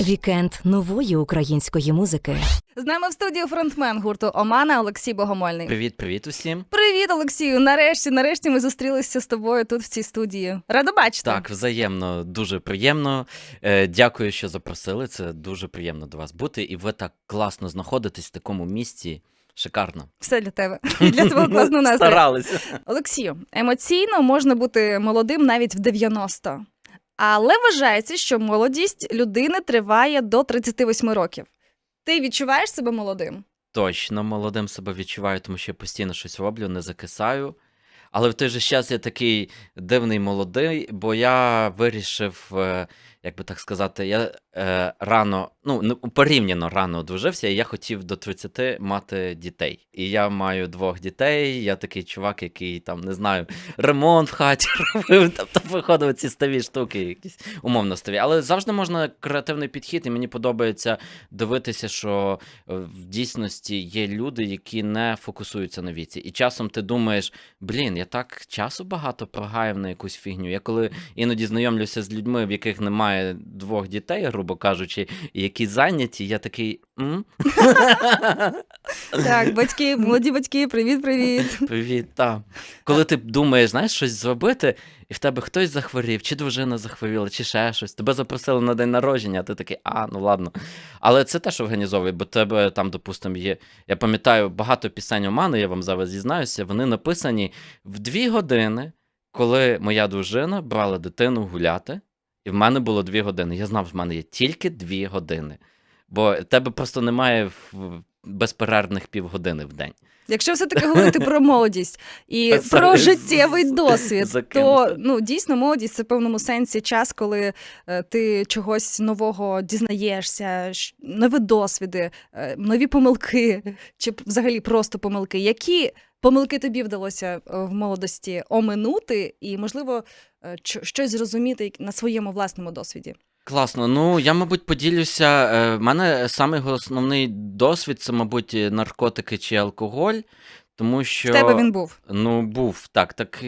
Вікенд нової української музики. З нами в студії фронтмен гурту Омана Олексій Богомольний. Привіт, привіт усім. Привіт, Олексію! Нарешті, нарешті ми зустрілися з тобою тут в цій студії. Рада бачити. Так, взаємно, дуже приємно. Е, дякую, що запросили. Це дуже приємно до вас бути. І ви так класно знаходитесь в такому місці. Шикарно. Все для тебе. І для твого класного настрою. Старалися. Олексію, емоційно можна бути молодим навіть в 90. Але вважається, що молодість людини триває до 38 років. Ти відчуваєш себе молодим? Точно молодим себе відчуваю, тому що я постійно щось роблю, не закисаю. Але в той же час я такий дивний молодий, бо я вирішив, е, як би так сказати, я е, рано, ну порівняно рано одружився, і я хотів до 30 мати дітей. І я маю двох дітей. Я такий чувак, який там не знаю, ремонт в хаті робив, тобто виходив ці ставі штуки, якісь умовно ставі. Але завжди можна креативний підхід, і мені подобається дивитися, що е, в дійсності є люди, які не фокусуються на віці. І часом ти думаєш, блін, я так часу багато прогаяв на якусь фігню. Я коли іноді знайомлюся з людьми, в яких немає двох дітей, грубо кажучи, які зайняті, я такий. М? Так, батьки, молоді батьки, привіт, привіт. Привіт, та. Коли ти думаєш, знаєш, щось зробити, і в тебе хтось захворів, чи дружина захворіла, чи ще щось, тебе запросили на день народження, а ти такий, а, ну ладно. Але це теж організовує, бо тебе там, допустимо, є. Я пам'ятаю, багато пісень Омани, я вам зараз зізнаюся, вони написані в дві години, коли моя дружина брала дитину гуляти, і в мене було дві години. Я знав, що в мене є тільки дві години. Бо в тебе просто немає в- безперервних півгодини в день. Якщо все-таки говорити про молодість і про життєвий досвід, то ну дійсно молодість це в певному сенсі час, коли е, ти чогось нового дізнаєшся, нові досвіди, е, нові помилки, чи взагалі просто помилки. Які помилки тобі вдалося е, в молодості оминути, і можливо щось зрозуміти на своєму власному досвіді? Класно. Ну, я, мабуть, поділюся. е, В мене самий основний досвід це, мабуть, наркотики чи алкоголь, тому що. В тебе він був. Ну, був так, так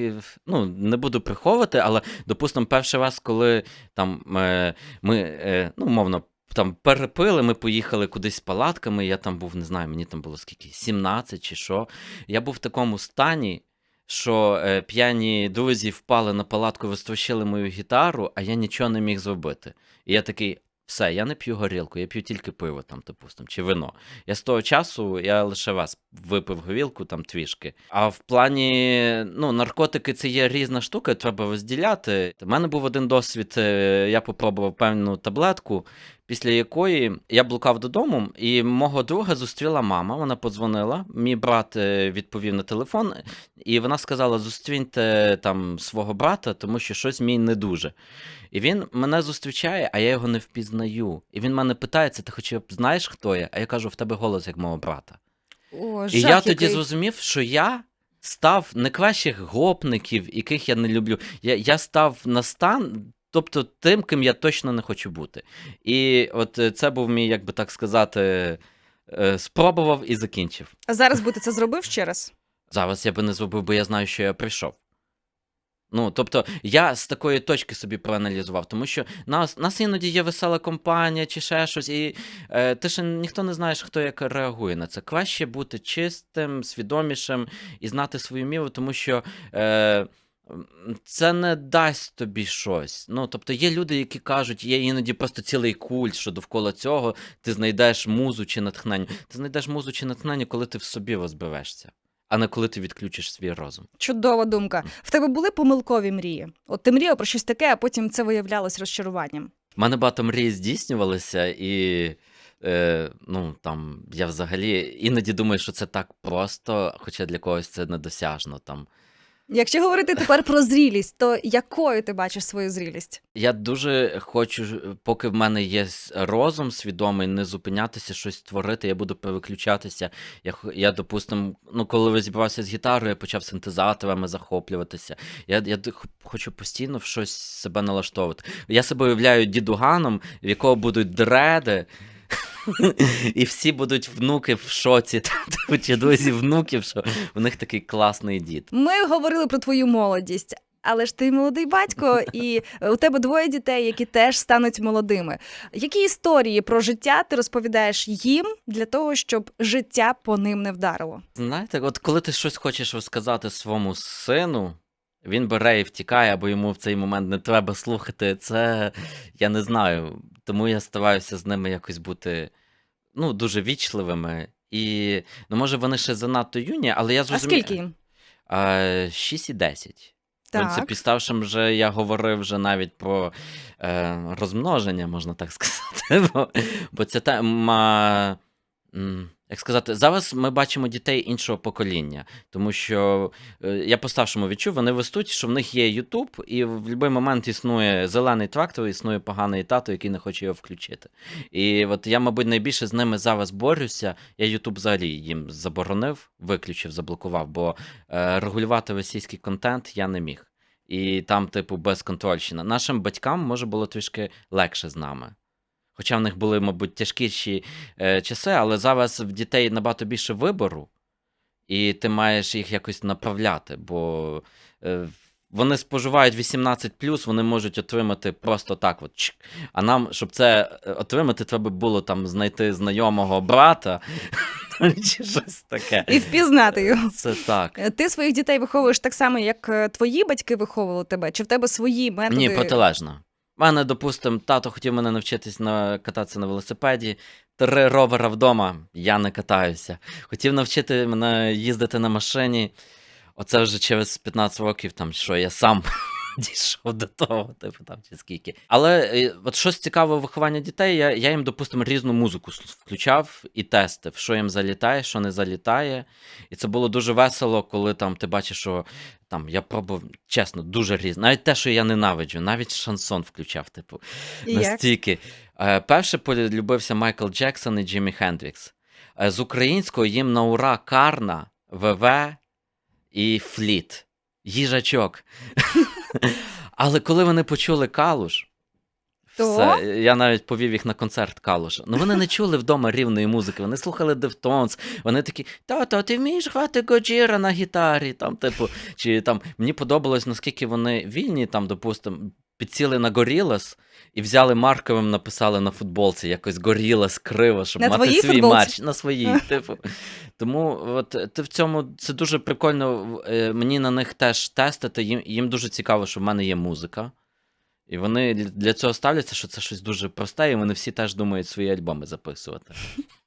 ну не буду приховувати, але допустимо, перший раз, коли там е, ми, е, ну, мовно, там перепили, ми поїхали кудись з палатками. Я там був, не знаю, мені там було скільки, 17 чи що. Я був в такому стані, що е, п'яні друзі впали на палатку, розтрощили мою гітару, а я нічого не міг зробити. І я такий. Все, я не п'ю горілку, я п'ю тільки пиво, там, допустим, чи вино. Я з того часу я лише раз випив горілку там трішки. А в плані ну, наркотики це є різна штука, треба розділяти. У мене був один досвід, е, я попробував певну таблетку, після якої я блукав додому, і мого друга зустріла мама. Вона подзвонила. Мій брат е, відповів на телефон, і вона сказала: зустріньте там свого брата, тому що щось мій не дуже. І він мене зустрічає, а я його не впізнаю. І він мене питається: ти хоча б знаєш, хто я? А я кажу, в тебе голос як мого брата. О, І я тоді зрозумів, що я став не кращих гопників, яких я не люблю. Я, я став на стан, тобто тим, ким я точно не хочу бути. І от е, це був мій, як би так сказати, е, спробував і закінчив. А зараз би ти це зробив ще раз? Зараз я би не зробив, бо я знаю, що я прийшов. Ну, тобто, я з такої точки собі проаналізував, тому що нас, нас іноді є весела компанія чи ще щось, і е, ти ще ніхто не знаєш, хто як реагує на це. Краще бути чистим, свідомішим і знати свою міру, тому що. Е, це не дасть тобі щось. Ну, тобто є люди, які кажуть, є іноді просто цілий культ, що довкола цього ти знайдеш музу чи натхнення. Ти знайдеш музу чи натхнення, коли ти в собі розберешся, а не коли ти відключиш свій розум. Чудова думка. В тебе були помилкові мрії? От ти мріяв про щось таке, а потім це виявлялось розчаруванням. У мене багато мрій здійснювалися, і е, ну, там, я взагалі іноді думаю, що це так просто, хоча для когось це недосяжно. Там. Якщо говорити тепер про зрілість, то якою ти бачиш свою зрілість? Я дуже хочу, поки в мене є розум свідомий, не зупинятися, щось творити, я буду переключатися. Я, я допустим, ну, коли розібрався з гітарою, я почав синтезаторами захоплюватися. Я, я хочу постійно в щось себе налаштовувати. Я себе уявляю дідуганом, в якого будуть дреди. І всі будуть внуки в шоці, типу, чи друзі внуків, що у них такий класний дід. Ми говорили про твою молодість. але ж ти молодий батько, і у тебе двоє дітей, які теж стануть молодими. Які історії про життя ти розповідаєш їм для того, щоб життя по ним не вдарило? Знаєте, от коли ти щось хочеш розказати своєму сину, він бере і втікає, або йому в цей момент не треба слухати. Це я не знаю. Тому я стараюся з ними якось бути ну, дуже вічливими. І ну, може, вони ще занадто юні, але я А зрозумів. скільки їм? 6 і 10. В Так. принципі, старшим вже я говорив вже навіть про е, розмноження, можна так сказати. Бо, бо ця тема, як сказати, зараз ми бачимо дітей іншого покоління, тому що е, я по-старшому відчув, вони ростуть, що в них є Ютуб, і в будь-який момент існує зелений трактор, існує поганий тато, який не хоче його включити. І от я, мабуть, найбільше з ними зараз борюся. Я Ютуб взагалі їм заборонив, виключив, заблокував, бо е, регулювати російський контент я не міг. І там, типу, безконтрольщина. Нашим батькам може було трішки легше з нами. Хоча в них були, мабуть, тяжкіші е, часи, але зараз в дітей набагато більше вибору, і ти маєш їх якось направляти, бо е, вони споживають 18, вони можуть отримати просто так. От, чик. А нам, щоб це е, отримати, треба було там знайти знайомого брата чи щось таке. І впізнати його. Це так. Е, Ти своїх дітей виховуєш так само, як е, твої батьки виховували тебе? Чи в тебе свої методи? Ні, протилежно. Мене, допустимо, тато хотів мене навчитись на кататися на велосипеді. Три ровера вдома, я не катаюся. Хотів навчити мене їздити на машині. Оце вже через 15 років, там що я сам дійшов до того, типу там чи скільки. Але е, от щось цікаве виховання дітей, я, я їм, допустимо, різну музику включав і тестив, що їм залітає, що не залітає. І це було дуже весело, коли там ти бачиш, що там я пробував, чесно, дуже різно. Навіть те, що я ненавиджу, навіть шансон включав, типу, І настільки. Е, перше полюбився Майкл Джексон і Джиммі Хендрікс. Е, з українського їм на ура Карна, ВВ і Фліт. Їжачок. Але коли вони почули Калуш, То? все, я навіть повів їх на концерт Калуша. Ну вони не чули вдома рівної музики, вони слухали Дефтонс, вони такі, тато, ти вмієш грати Годжіра на гітарі? Там, типу, чи там мені подобалось, наскільки вони вільні, там, допустимо, підсіли на Горілас і взяли марковим, написали на футболці якось Горілас криво, щоб На мати свій футболці? матч на своїй. Типу. Тому от ти в цьому це дуже прикольно. е, Мені на них теж тестити. Їм, їм дуже цікаво, що в мене є музика. І вони для- цього ставляться, що це щось дуже просте, і вони всі теж думають свої альбоми записувати.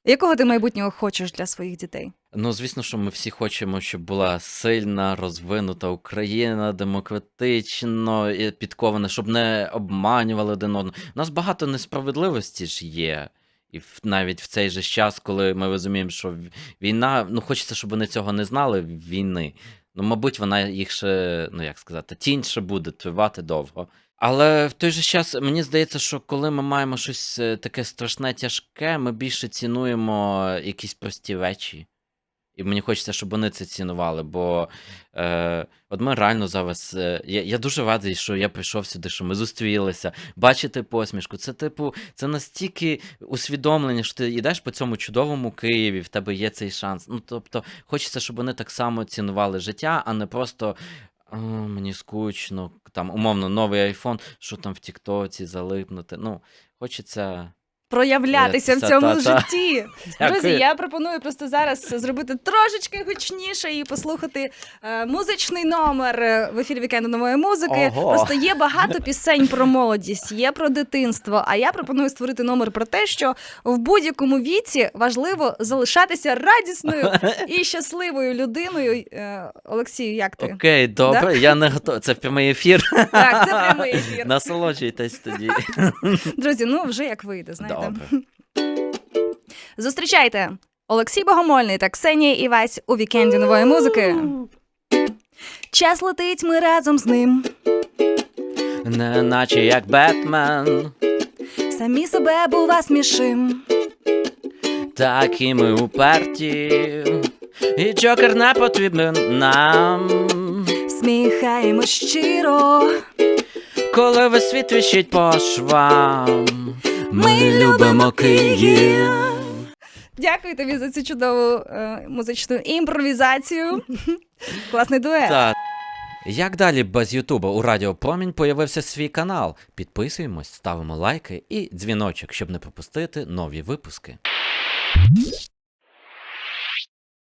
Якого ти майбутнього хочеш для своїх дітей? Ну, звісно, що ми всі хочемо, щоб була сильна, розвинута Україна, демократично і підкована, щоб не обманювали один одного. У нас багато несправедливості ж є. І в- навіть в цей же час, коли ми розуміємо, що війна, ну хочеться, щоб вони цього не знали війни. Ну, мабуть, вона їх ще, ну як сказати, тінь ще буде тривати довго. Але в той же час мені здається, що коли ми маємо щось е, таке страшне, тяжке, ми більше цінуємо якісь прості речі. І мені хочеться, щоб вони це цінували, бо е, от ми реально зараз. Е, я, я дуже радий, що я прийшов сюди, що ми зустрілися, бачити посмішку. Це, типу, це настільки усвідомлення, що ти йдеш по цьому чудовому Києві, в тебе є цей шанс. Ну, тобто, хочеться, щоб вони так само цінували життя, а не просто. «О, мені скучно, там, умовно, новий айфон, що там в Тіктоці залипнути. Ну, хочеться. Проявлятися в цьому житті. Друзі, я пропоную просто зараз зробити трошечки гучніше і послухати е, музичний номер е, в ефірі вікенду нової музики. Просто є багато пісень про молодість, є про дитинство. А я пропоную створити номер про те, що в будь-якому віці важливо залишатися радісною і щасливою людиною. Е, Олексію, як ти? Окей, добре, я не готовий. Це прямий ефір. Так, це прямий ефір. Насолоджуйтесь тоді. Друзі, ну вже як вийде, знаєте. Добре. Зустрічайте Олексій Богомольний та Ксенія Івась у вікенді нової музики. Час летить, ми разом з ним. Не наче як Бетмен, Самі себе бува смішим. так і ми уперті. І Джокер не потрібен нам. Сміхаємо щиро. Коли весь світ вищить по швам. Ми любимо Київ. Дякую тобі за цю чудову е, музичну імпровізацію. Класний дует. Так. Як далі без Ютуба у Радіо Промінь появився свій канал. Підписуємось, ставимо лайки і дзвіночок, щоб не пропустити нові випуски.